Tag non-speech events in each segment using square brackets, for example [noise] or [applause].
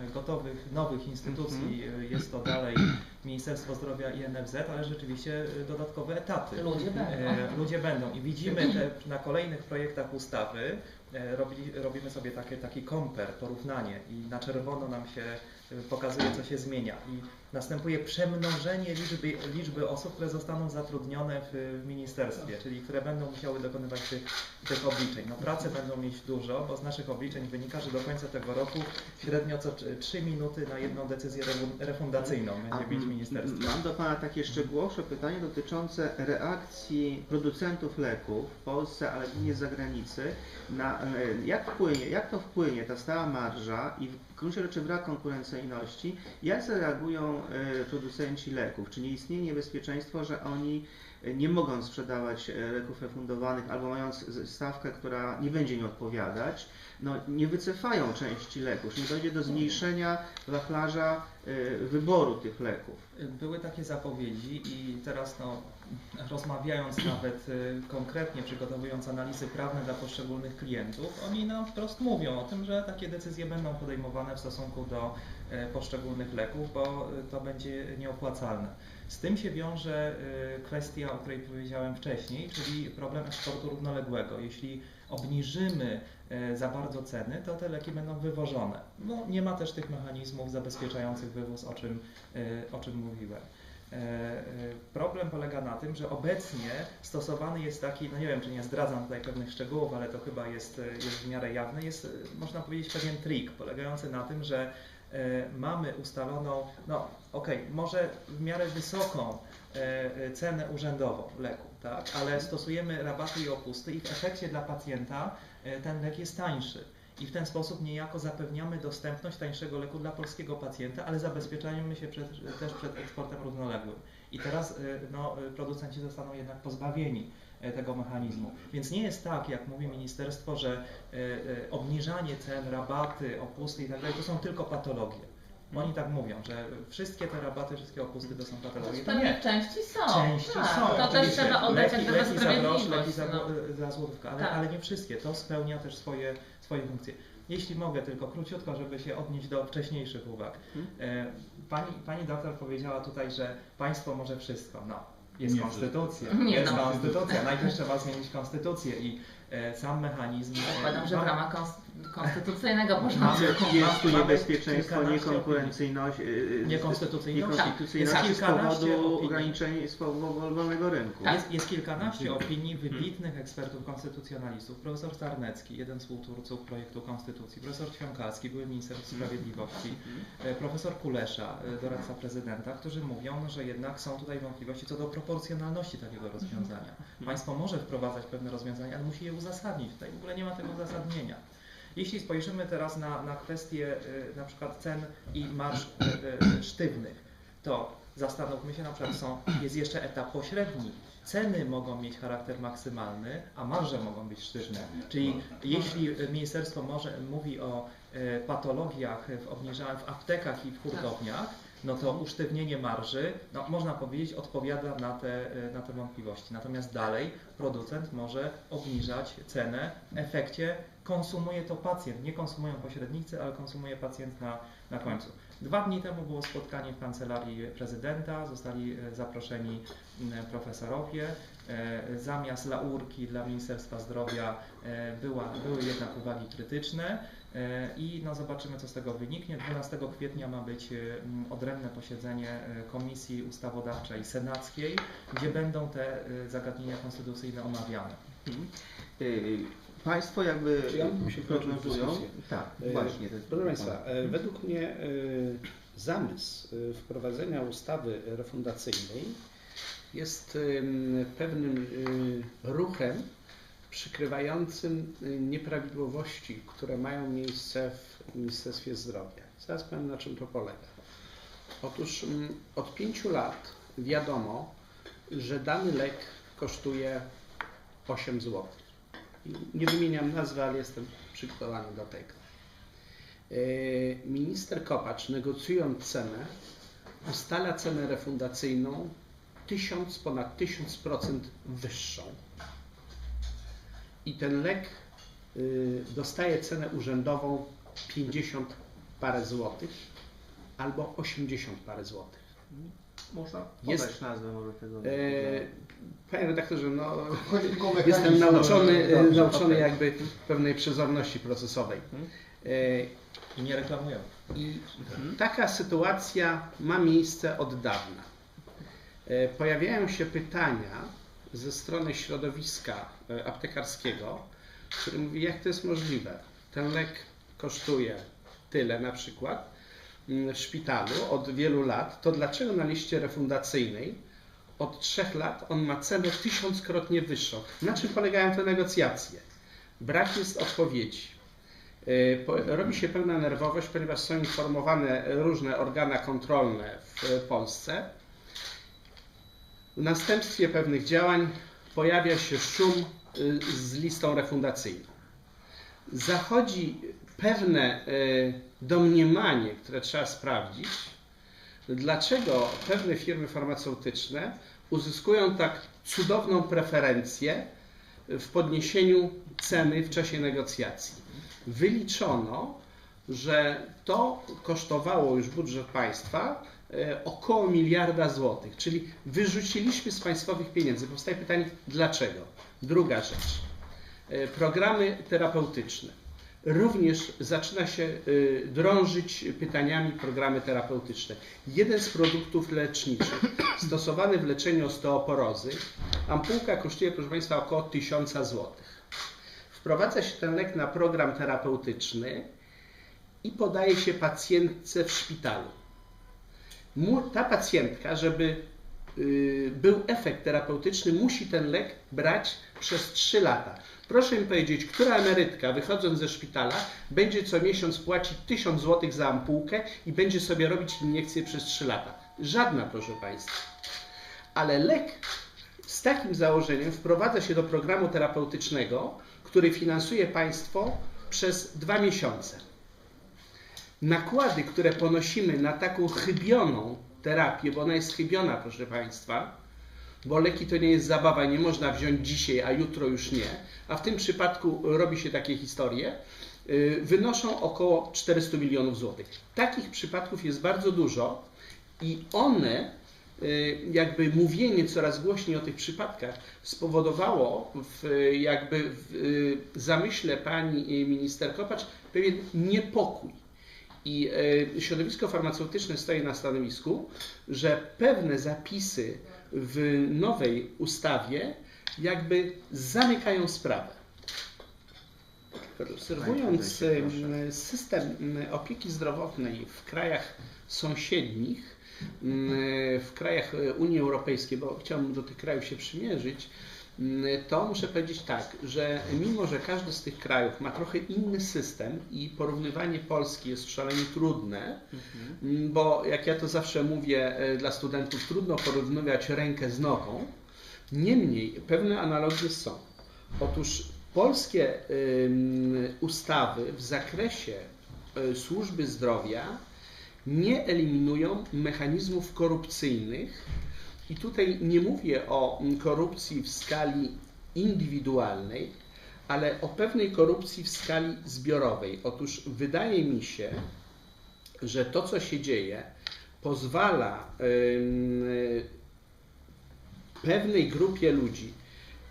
e, gotowych, nowych instytucji Mhm. e, jest to dalej Ministerstwo Zdrowia i NFZ, ale rzeczywiście e, dodatkowe etaty. Ludzie będą. Ludzie będą i widzimy te, na kolejnych projektach ustawy robi, robimy sobie takie, taki komper, porównanie i na czerwono nam się pokazuje, co się zmienia i następuje przemnożenie liczby, liczby osób, które zostaną zatrudnione w, w ministerstwie, czyli które będą musiały dokonywać tych, tych obliczeń. No pracy będą mieć dużo, bo z naszych obliczeń wynika, że do końca tego roku średnio co 3 minuty na jedną decyzję refu- refundacyjną będzie mieć ministerstwo. Mam do Pana takie szczegółowsze pytanie dotyczące reakcji producentów leków w Polsce, ale głównie z zagranicy. Na, e, jak, wpłynie, jak to wpłynie, ta stała marża i w gruncie rzeczy brak konkurencyjności, jak zareagują producenci leków? Czy nie istnieje niebezpieczeństwo, że oni e, nie mogą sprzedawać e, leków refundowanych albo mając stawkę, która nie będzie im odpowiadać, no, nie wycofają części leków, czy nie dojdzie do zmniejszenia wachlarza e, wyboru tych leków. Były takie zapowiedzi i teraz no, rozmawiając nawet konkretnie, przygotowując analizy prawne dla poszczególnych klientów, oni nam wprost mówią o tym, że takie decyzje będą podejmowane w stosunku do e, poszczególnych leków, bo y, to będzie nieopłacalne. Z tym się wiąże y, kwestia, o której powiedziałem wcześniej, czyli problem eksportu równoległego. Jeśli obniżymy e, za bardzo ceny, to te leki będą wywożone. No, nie ma też tych mechanizmów zabezpieczających wywóz, o czym, e, o czym mówiłem. E, e, Problem polega na tym, że obecnie stosowany jest taki, no nie wiem, czy nie zdradzam tutaj pewnych szczegółów, ale to chyba jest, e, jest w miarę jawne, jest, e, można powiedzieć, pewien trik polegający na tym, że e, mamy ustaloną, no okej, może w miarę wysoką e, e, cenę urzędową leku, tak, ale stosujemy rabaty i opusty i w efekcie dla pacjenta e, ten lek jest tańszy. I w ten sposób niejako zapewniamy dostępność tańszego leku dla polskiego pacjenta, ale zabezpieczamy się przed, też przed eksportem równoległym. I teraz y, no, y, producenci zostaną jednak pozbawieni y, tego mechanizmu. Więc nie jest tak, jak mówi ministerstwo, że y, y, obniżanie cen, rabaty, opusty i tak dalej to są tylko patologie. Oni tak mówią, że wszystkie te rabaty, wszystkie opusty to są patologie. To nie. części są. Części tak. są. To też trzeba oddać leki, gdyby leki za grosz, leki za, no. za złotówkę, ale, Tak. ale nie wszystkie. To spełnia też swoje, swoje funkcje. Jeśli mogę tylko króciutko, żeby się odnieść do wcześniejszych uwag. E, Pani, pani doktor powiedziała tutaj, że państwo może wszystko. No, jest Nie konstytucja. Nie jest no. konstytucja. Najpierw trzeba zmienić konstytucję i e, sam mechanizm. e, Zakładam, że w ma- ramach konstytucyjnego porządku. Jest tu niebezpieczeństwo, niekonkurencyjność, Niekonstytucyjności. niekonstytucyjności Jest z powodu ograniczeń swobody wolnego rynku. Jest, jest kilkanaście opinii wybitnych ekspertów konstytucjonalistów. Profesor Sarnecki, jeden z współtwórców projektu Konstytucji, profesor Ćwiąkalski, były minister sprawiedliwości, e, profesor Kulesza, e, doradca prezydenta, którzy mówią, że jednak są tutaj wątpliwości co do proporcjonalności takiego rozwiązania. Państwo może wprowadzać pewne rozwiązania, ale musi je uzasadnić. Tutaj w ogóle nie ma tego uzasadnienia. Jeśli spojrzymy teraz na, na kwestie y, na przykład cen i marsz y, sztywnych, to zastanówmy się, na przykład są, jest jeszcze etap pośredni. Ceny mogą mieć charakter maksymalny, a marże mogą być sztywne. Czyli jeśli ministerstwo może, mówi o y, patologiach w, w aptekach i w hurtowniach, no to usztywnienie marży, no, można powiedzieć, odpowiada na te, y, na te wątpliwości. Natomiast dalej producent może obniżać cenę. W efekcie konsumuje to pacjent. Nie konsumują pośrednicy, ale konsumuje pacjent na, na końcu. Dwa dni temu było spotkanie w kancelarii prezydenta. Zostali e, zaproszeni profesorowie. E, Zamiast laurki dla Ministerstwa Zdrowia e, była, były jednak uwagi krytyczne e, i no zobaczymy, co z tego wyniknie. 12 kwietnia ma być e, odrębne posiedzenie e, Komisji Ustawodawczej Senackiej, gdzie będą te e, zagadnienia konstytucyjne omawiane. Mhm. Państwo jakby Czy ja się prognozują. Tak, E, właśnie. to jest Proszę Państwa, Pan. e, według mnie e, zamysł e, wprowadzenia ustawy refundacyjnej jest pewnym e, ruchem przykrywającym e, nieprawidłowości, które mają miejsce w Ministerstwie Zdrowia. Zaraz powiem na czym to polega. Otóż mm, od pięciu lat wiadomo, że dany lek kosztuje 8 zł. Nie wymieniam nazwy, ale jestem przygotowany do tego. E, Minister Kopacz, negocjując cenę, ustala cenę refundacyjną 1000, ponad 1000% wyższą. I ten lek y, dostaje cenę urzędową 50 parę złotych albo 80 parę złotych. Można Jest- podać nazwę może tego. E, panie redaktorze, no, jestem nauczony, e, Dobrze, nauczony jakby pewnej przezorności procesowej. E, I nie reklamują. I taka sytuacja ma miejsce od dawna. E, Pojawiają się pytania ze strony środowiska e, aptekarskiego, który mówi, jak to jest możliwe. Ten lek kosztuje tyle na przykład mm, w szpitalu od wielu lat, to dlaczego na liście refundacyjnej od trzech lat on ma cenę tysiąckrotnie wyższą? Na czym polegają te negocjacje? Brak jest odpowiedzi. E, Robi się pełna nerwowość, ponieważ są informowane różne organa kontrolne w Polsce. W następstwie pewnych działań pojawia się szum y, z listą refundacyjną. Zachodzi pewne y, domniemanie, które trzeba sprawdzić, dlaczego pewne firmy farmaceutyczne uzyskują tak cudowną preferencję w podniesieniu ceny w czasie negocjacji. Wyliczono, że to kosztowało już budżet państwa około miliarda złotych, czyli wyrzuciliśmy z państwowych pieniędzy. Powstaje pytanie, dlaczego? Druga rzecz. E, Programy terapeutyczne. Również zaczyna się e, drążyć pytaniami programy terapeutyczne. Jeden z produktów leczniczych stosowany w leczeniu osteoporozy, ampułka kosztuje, proszę Państwa, około 1000 złotych wprowadza się ten lek na program terapeutyczny i podaje się pacjentce w szpitalu. Ta pacjentka, żeby y, był efekt terapeutyczny, musi ten lek brać przez 3 lata. Proszę mi powiedzieć, która emerytka wychodząc ze szpitala będzie co miesiąc płacić 1000 zł za ampułkę i będzie sobie robić iniekcję przez 3 lata? Żadna, proszę Państwa. Ale lek z takim założeniem wprowadza się do programu terapeutycznego, który finansuje państwo przez dwa miesiące. Nakłady, które ponosimy na taką chybioną terapię, bo ona jest chybiona, proszę Państwa, bo leki to nie jest zabawa, nie można wziąć dzisiaj, a jutro już nie, a w tym przypadku robi się takie historie, y, wynoszą około 400 milionów złotych. Takich przypadków jest bardzo dużo i one y, jakby mówienie coraz głośniej o tych przypadkach spowodowało w, jakby w y, zamyśle pani minister Kopacz pewien niepokój. I y, środowisko farmaceutyczne stoi na stanowisku, że pewne zapisy w nowej ustawie jakby zamykają sprawę. Obserwując y, system opieki zdrowotnej w krajach sąsiednich, w krajach y, Unii Europejskiej, bo chciałbym do tych krajów się przymierzyć, to muszę powiedzieć tak, że mimo, że każdy z tych krajów ma trochę inny system i porównywanie Polski jest szalenie trudne, Mm, bo jak ja to zawsze mówię e, dla studentów, trudno porównywać rękę z nogą. Niemniej pewne analogie są. Otóż polskie ustawy w zakresie y, służby zdrowia nie eliminują mechanizmów korupcyjnych. I tutaj nie mówię o korupcji w skali indywidualnej, ale o pewnej korupcji w skali zbiorowej. Otóż wydaje mi się, że to, co się dzieje, pozwala pewnej grupie ludzi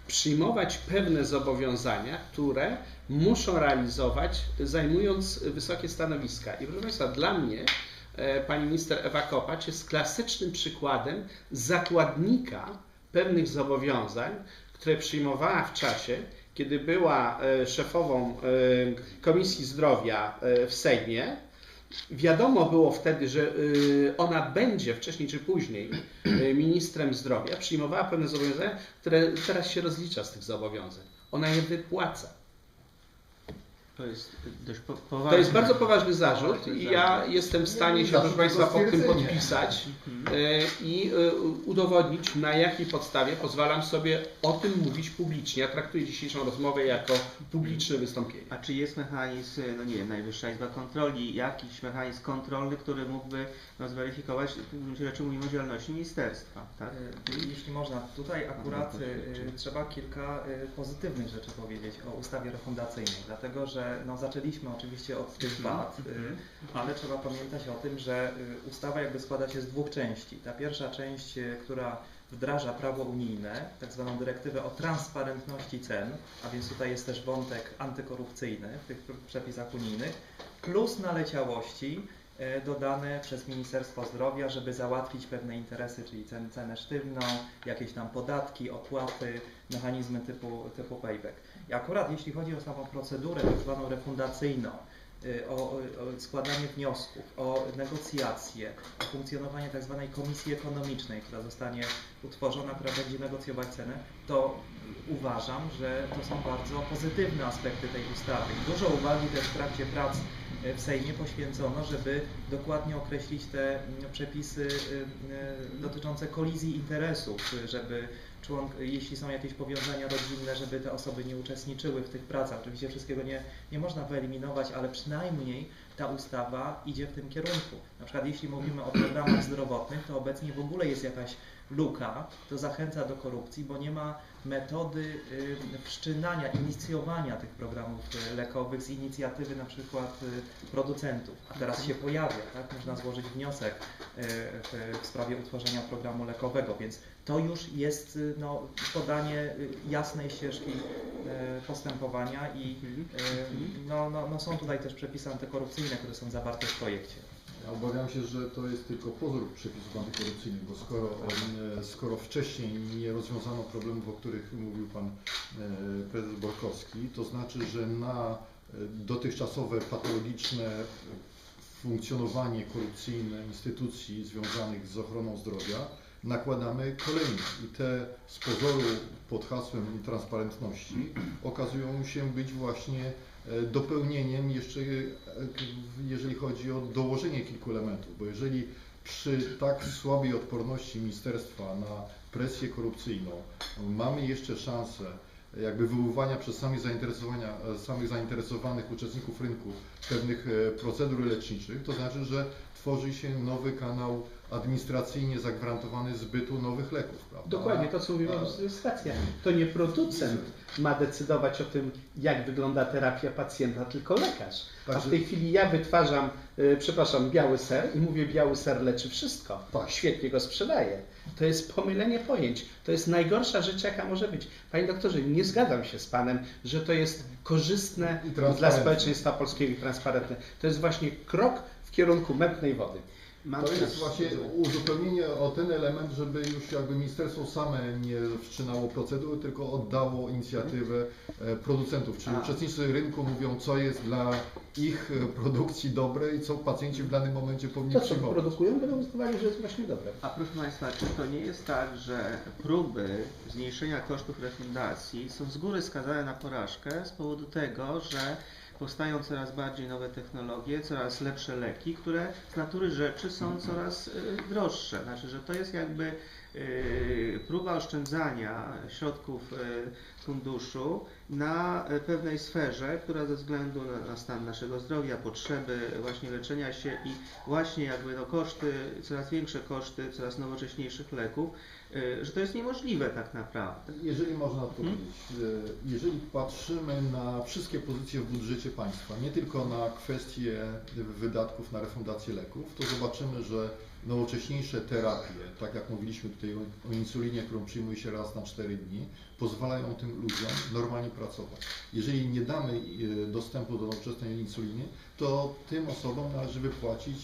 przyjmować pewne zobowiązania, które muszą realizować, zajmując wysokie stanowiska. I proszę Państwa, dla mnie pani minister Ewa Kopacz jest klasycznym przykładem zakładnika pewnych zobowiązań, które przyjmowała w czasie, kiedy była e, szefową e, Komisji Zdrowia e, w Sejmie. Wiadomo było wtedy, że ona będzie wcześniej czy później ministrem zdrowia, przyjmowała pewne zobowiązania, które teraz się rozlicza z tych zobowiązań. Ona je wypłaca. To jest dość po, poważne. To jest bardzo poważny zarzut Poważny i ja jestem w stanie się, proszę Państwa, pod tym podpisać. Mhm. i e, udowodnić, na jakiej podstawie pozwalam sobie o tym mówić publicznie. Ja traktuję dzisiejszą rozmowę jako publiczne wystąpienie. A czy jest mechanizm, no nie wiem, Najwyższa Izba Kontroli, jakiś mechanizm kontrolny, który mógłby no, zweryfikować, w gruncie rzeczy mówimy o działalności ministerstwa, tak? Y, Jeśli można, tutaj akurat y, trzeba kilka pozytywnych rzeczy powiedzieć o ustawie refundacyjnej, dlatego że no, zaczęliśmy oczywiście od tych wad, y, ale trzeba pamiętać o tym, że y, ustawa jakby składa się z dwóch części. Ta pierwsza część, y, która wdraża prawo unijne, tak zwaną dyrektywę o transparentności cen, a więc tutaj jest też wątek antykorupcyjny w tych przepisach unijnych, plus naleciałości dodane przez Ministerstwo Zdrowia, żeby załatwić pewne interesy, czyli cen, cenę sztywną, jakieś tam podatki, opłaty, mechanizmy typu, typu payback. Akurat jeśli chodzi o samą procedurę tak zwaną refundacyjną, y, o, o, składanie wniosków, o negocjacje, o funkcjonowanie tak zwanej komisji ekonomicznej, która zostanie utworzona, która będzie negocjować cenę, to uważam, że to są bardzo pozytywne aspekty tej ustawy. Dużo uwagi też w trakcie prac e, w Sejmie poświęcono, żeby dokładnie określić te mm, przepisy y, y, dotyczące kolizji interesów, y, żeby członk, jeśli są jakieś powiązania rodzinne, żeby te osoby nie uczestniczyły w tych pracach. Oczywiście wszystkiego nie, nie można wyeliminować, ale przynajmniej ta ustawa idzie w tym kierunku. Na przykład jeśli mówimy o programach zdrowotnych, to obecnie w ogóle jest jakaś luka, to zachęca do korupcji, bo nie ma metody wszczynania, inicjowania tych programów y, lekowych z inicjatywy na przykład y, producentów. A teraz się pojawia, tak? Można złożyć wniosek y, w sprawie utworzenia programu lekowego, więc to już jest y, no, podanie y, jasnej ścieżki y, postępowania i y, no, no, no są tutaj też przepisy antykorupcyjne, które są zawarte w projekcie. Ja obawiam się, że to jest tylko pozór przepisów antykorupcyjnych, bo skoro, e, skoro wcześniej nie rozwiązano problemów, o których mówił Pan e, Prezes Borkowski, to znaczy, że na e, dotychczasowe patologiczne funkcjonowanie korupcyjne instytucji związanych z ochroną zdrowia nakładamy kolejne i te z pozoru pod hasłem transparentności okazują się być właśnie e, dopełnieniem jeszcze, e, jeżeli chodzi o dołożenie kilku elementów, bo jeżeli przy tak słabej odporności ministerstwa na presję korupcyjną mamy jeszcze szansę jakby wywoływania przez samych, zainteresowania, e, samych zainteresowanych uczestników rynku pewnych e, procedur leczniczych, to znaczy, że tworzy się nowy kanał administracyjnie zagwarantowany zbytu nowych leków. Prawda? Dokładnie to, co mówiłem, to jest racja. To nie producent ma decydować o tym, jak wygląda terapia pacjenta, tylko lekarz. A w tej chwili ja wytwarzam, e, przepraszam, biały ser i mówię, biały ser leczy wszystko. Tak. Świetnie go sprzedaję. To jest pomylenie pojęć. To jest najgorsza rzecz, jaka może być. Panie doktorze, nie zgadzam się z Panem, że to jest korzystne dla społeczeństwa polskiego i transparentne. To jest właśnie krok w kierunku mętnej wody. To jest właśnie uzupełnienie o ten element, żeby już jakby ministerstwo same nie wszczynało procedury, tylko oddało inicjatywę e, producentów, czyli A. uczestnicy rynku mówią, co jest dla ich produkcji dobre i co pacjenci w danym momencie powinni To, co przyjmować. produkują, będą uznawali, że jest właśnie dobre. A proszę Państwa, czy to nie jest tak, że próby zmniejszenia kosztów refundacji są z góry skazane na porażkę z powodu tego, że powstają coraz bardziej nowe technologie, coraz lepsze leki, które z natury rzeczy są coraz y, droższe. Znaczy, że to jest jakby y, próba oszczędzania środków y, funduszu na pewnej sferze, która ze względu na, stan naszego zdrowia, potrzeby właśnie leczenia się i właśnie jakby no koszty, coraz większe koszty, coraz nowocześniejszych leków, że to jest niemożliwe tak naprawdę. Jeżeli można odpowiedzieć, e, jeżeli patrzymy na wszystkie pozycje w budżecie państwa, nie tylko na kwestie wydatków na refundację leków, to zobaczymy, że nowocześniejsze terapie, tak jak mówiliśmy tutaj o, insulinie, którą przyjmuje się raz na 4 dni, pozwalają tym ludziom normalnie pracować. Jeżeli nie damy e, dostępu do nowoczesnej insuliny, to tym osobom należy wypłacić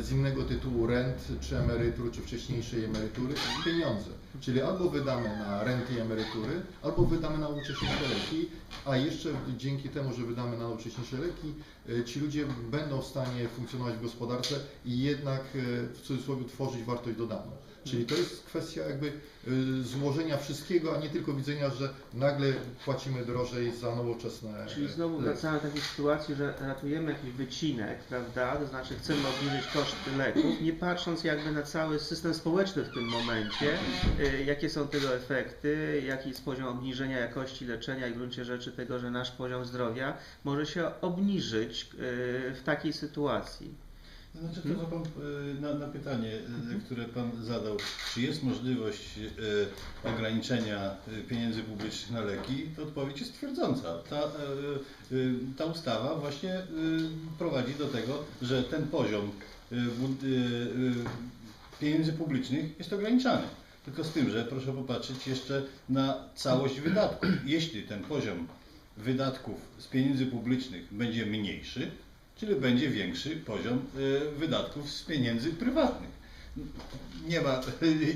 z innego tytułu rent, czy emerytur, czy wcześniejszej emerytury pieniądze. Czyli albo wydamy na renty i emerytury, albo wydamy na nowocześniejsze leki, a jeszcze dzięki temu, że wydamy na nowocześniejsze leki, y, ci ludzie będą w stanie funkcjonować w gospodarce i jednak y, w cudzysłowie tworzyć wartość dodaną. Czyli to jest kwestia jakby y, złożenia wszystkiego, a nie tylko widzenia, że nagle płacimy drożej za nowoczesne Czyli znowu leki. wracamy do takiej sytuacji, że ratujemy jakiś wycinek, prawda? To znaczy chcemy obniżyć koszty leków, nie patrząc jakby na cały system społeczny w tym momencie, y, jakie są tego efekty, jaki jest poziom obniżenia jakości leczenia i w gruncie rzeczy tego, że nasz poziom zdrowia może się obniżyć y, w takiej sytuacji. Znaczy to, co pan, y, na, na pytanie, y, które Pan zadał, czy jest możliwość y, ograniczenia pieniędzy publicznych na leki, to odpowiedź jest twierdząca. Ta, ta ustawa właśnie prowadzi do tego, że ten poziom pieniędzy publicznych jest ograniczany. Tylko z tym, że proszę popatrzeć jeszcze na całość wydatków. Jeśli ten poziom wydatków z pieniędzy publicznych będzie mniejszy, czyli będzie większy poziom y, wydatków z pieniędzy prywatnych. Nie ma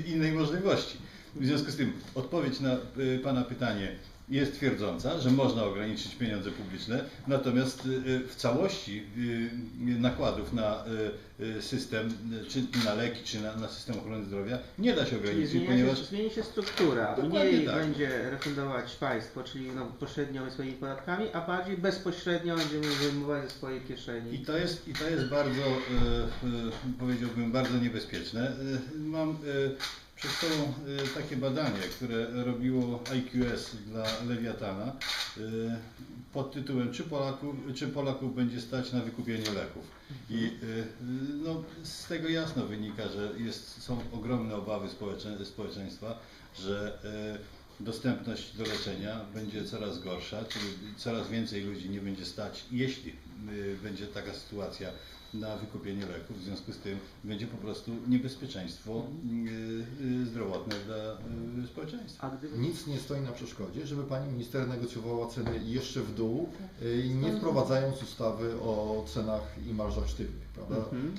innej możliwości. W związku z tym odpowiedź na y, Pana pytanie jest twierdząca, że można ograniczyć pieniądze publiczne, natomiast y, y, w całości y, nakładów na y, y, system, y, czy na leki, czy na, na system ochrony zdrowia nie da się ograniczyć, zmienia ponieważ się, zmieni się struktura. Dokładnie Mniej tak. będzie refundować państwo, czyli no, pośrednio swoimi podatkami, a bardziej bezpośrednio będziemy wyjmować ze swojej kieszeni. I to jest, i to jest bardzo, e, e, powiedziałbym, bardzo niebezpieczne. E, Mam przed sobą takie badanie, które robiło IQS dla Lewiatana pod tytułem czy Polaków, czy Polaków będzie stać na wykupienie leków. I no, z tego jasno wynika, że jest, są ogromne obawy społecze, społeczeństwa, że e, dostępność do leczenia będzie coraz gorsza, czyli coraz więcej ludzi nie będzie stać, jeśli y, będzie taka sytuacja na wykupienie leków. W związku z tym będzie po prostu niebezpieczeństwo y, y, zdrowotne dla y, społeczeństwa. Nic nie stoi na przeszkodzie, żeby pani minister negocjowała ceny jeszcze w dół, y, nie wprowadzając ustawy o cenach i marżach sztywnych, prawda? Mhm.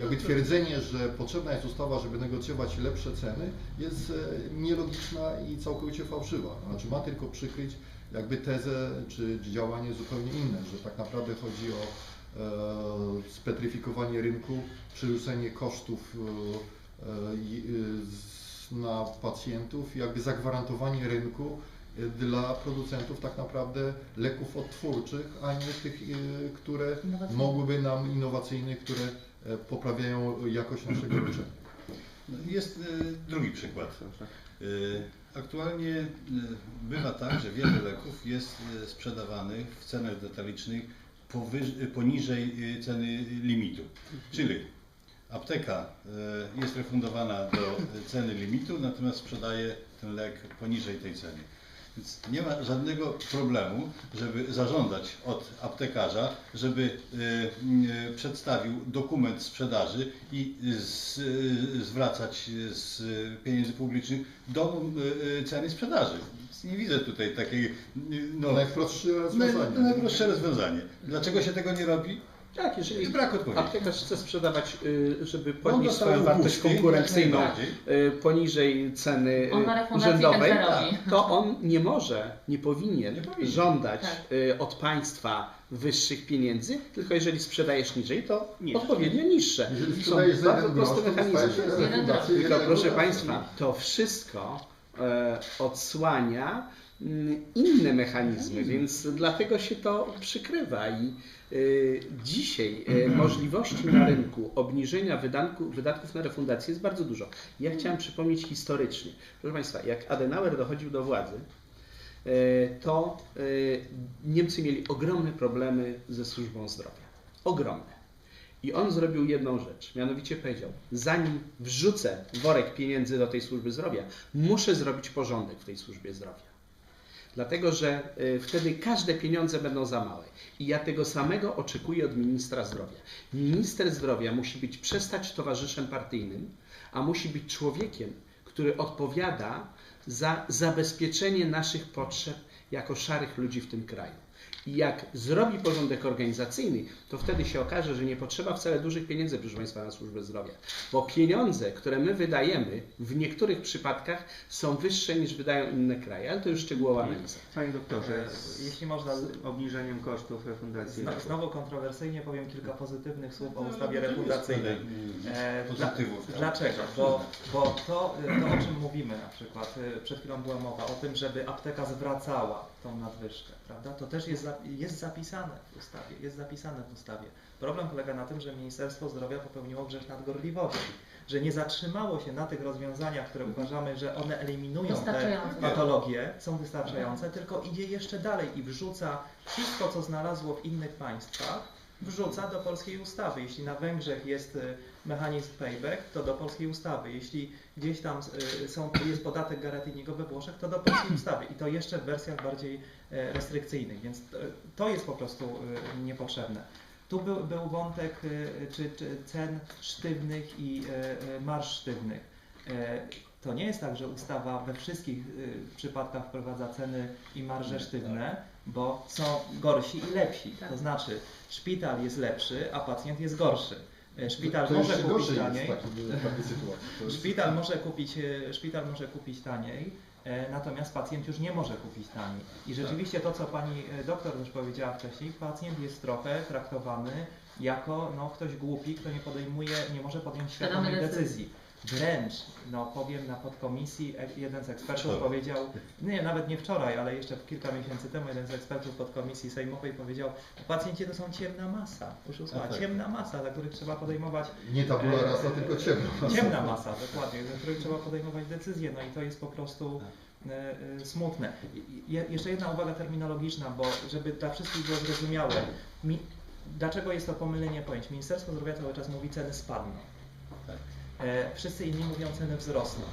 Jakby twierdzenie, że potrzebna jest ustawa, żeby negocjować lepsze ceny, jest nielogiczna i całkowicie fałszywa. Znaczy ma tylko przykryć jakby tezę czy działanie zupełnie inne, że tak naprawdę chodzi o spetryfikowanie rynku, przerzucenie kosztów e, e, e, na pacjentów, jakby zagwarantowanie rynku e, dla producentów tak naprawdę leków odtwórczych, a nie tych, e, które mogłyby nam innowacyjnych, które e, poprawiają jakość naszego [clears throat] leczenia. No, Jest drugi przykład. Aktualnie bywa tak, że wiele leków jest sprzedawanych w cenach detalicznych poniżej y, ceny limitu. Czyli apteka y, jest refundowana do y, ceny limitu, natomiast sprzedaje ten lek poniżej tej ceny. Więc nie ma żadnego problemu, żeby zażądać od aptekarza, żeby y, y, przedstawił dokument sprzedaży i z, y, zwracać z pieniędzy publicznych do ceny sprzedaży. Nie widzę tutaj takiej. No, Najprostsze naj- rozwiązanie. najprostsze rozwiązanie. Dlaczego się tego nie robi? Tak, jeżeli Jest brak odpowiedzi. aptekarz chce sprzedawać, y, żeby podnieść swoją wartość konkurencyjną y, poniżej ceny y, On refundację urzędowej, tak zarobi. to on nie może, nie powinien, Nie powinien. żądać Tak. od państwa wyższych pieniędzy, tylko jeżeli sprzedajesz niżej, to Niższe. odpowiednio niższe. Jeżeli Są bardzo proste mechanizmy. Tylko proszę. Państwa, to wszystko e, odsłania inne mechanizmy, więc dlatego się to przykrywa i e, dzisiaj e, możliwości na rynku obniżenia wydatków na refundację jest bardzo dużo. Ja chciałem przypomnieć historycznie. Proszę Państwa, jak Adenauer dochodził do władzy, to Niemcy mieli ogromne problemy ze służbą zdrowia. Ogromne. I on zrobił jedną rzecz, mianowicie powiedział, zanim wrzucę worek pieniędzy do tej służby zdrowia, muszę zrobić porządek w tej służbie zdrowia. Dlatego, że y, wtedy każde pieniądze będą za małe. I ja tego samego oczekuję od ministra zdrowia. Minister zdrowia musi być przestać towarzyszem partyjnym, a musi być człowiekiem, który odpowiada za zabezpieczenie naszych potrzeb jako szarych ludzi w tym kraju. I jak zrobi porządek organizacyjny, to wtedy się okaże, że nie potrzeba wcale dużych pieniędzy, proszę Państwa, na służbę zdrowia. Bo pieniądze, które my wydajemy, w niektórych przypadkach są wyższe niż wydają inne kraje, ale to już szczegółowa analiza. Panie doktorze, E, z, Jeśli można, z obniżeniem kosztów refundacji zno- leków. znowu kontrowersyjnie powiem kilka pozytywnych słów o ustawie refundacyjnej. E, dla- Pozytywów. Dlaczego? Bo, bo to, to, o czym mówimy na przykład, y, przed chwilą była mowa o tym, żeby apteka zwracała tą nadwyżkę, prawda? To też jest, jest zapisane w ustawie, jest zapisane w ustawie. Problem polega na tym, że Ministerstwo Zdrowia popełniło grzech nadgorliwości, że nie zatrzymało się na tych rozwiązaniach, które uważamy, że one eliminują te patologie, są wystarczające, tylko idzie jeszcze dalej i wrzuca wszystko, co znalazło w innych państwach, wrzuca do polskiej ustawy. Jeśli na Węgrzech jest y, mechanizm payback, to do polskiej ustawy. Jeśli gdzieś tam y, są, jest podatek Garatiniego we Włoszech, to do polskiej [clears throat] ustawy. I to jeszcze w wersjach bardziej e, restrykcyjnych, więc to, jest po prostu y, niepotrzebne. Tu był, był wątek czy, czy cen sztywnych i marsz sztywnych. E, To nie jest tak, że ustawa we wszystkich przypadkach wprowadza ceny i marże sztywne, bo są gorsi i lepsi. Tak. To znaczy, szpital jest lepszy, a pacjent jest gorszy. E, Szpital to może kupić taniej. [laughs] Szpital może kupić, szpital może kupić taniej, natomiast pacjent już nie może kupić taniej. I rzeczywiście to, co pani e, doktor też powiedziała wcześniej, pacjent jest trochę traktowany jako no, ktoś głupi, kto nie podejmuje, nie może podjąć Świadomej świadomej decyzji. Wręcz, no powiem na podkomisji, e, jeden z ekspertów Wczoraj. powiedział, nie, nawet nie wczoraj, ale jeszcze kilka miesięcy temu jeden z ekspertów podkomisji sejmowej powiedział, pacjenci to są ciemna masa, już A tak. ciemna masa, dla których trzeba podejmować Nie tabula E, rasa, tylko ciemna. Ciemna masa, dokładnie, na której trzeba podejmować decyzje, no i to jest po prostu e, e, smutne. Je, jeszcze jedna uwaga terminologiczna, bo żeby dla wszystkich było zrozumiałe, mi, dlaczego jest to pomylenie pojęć? Ministerstwo Zdrowia cały czas mówi ceny spadną. E, wszyscy inni mówią ceny wzrosną,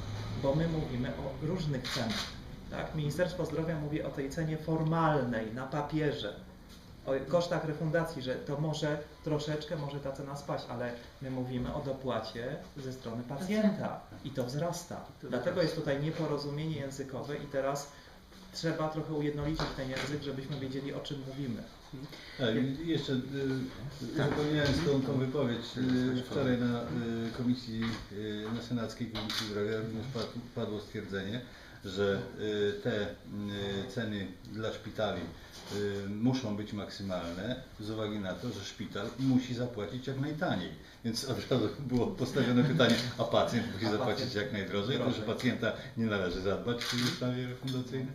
bo my mówimy o różnych cenach. Tak? Ministerstwo Zdrowia mówi o tej cenie formalnej, na papierze, o kosztach refundacji, że to może troszeczkę może ta cena spaść, ale my mówimy o dopłacie ze strony pacjenta i to wzrasta. Dlatego jest tutaj nieporozumienie językowe i teraz trzeba trochę ujednolicić ten język, żebyśmy wiedzieli o czym mówimy. Tak, jeszcze y, zapomniałem tą, tą wypowiedź. Y, wczoraj na y, komisji, na Senackiej Komisji Zdrowia również padło, stwierdzenie, że te ceny dla szpitali muszą być maksymalne z uwagi na to, że szpital musi zapłacić jak najtaniej. Więc od razu było postawione pytanie, a pacjent musi A zapłacić pacjent jak najdrożej, to że drożej. pacjenta nie należy zadbać w tej ustawie refundacyjnej?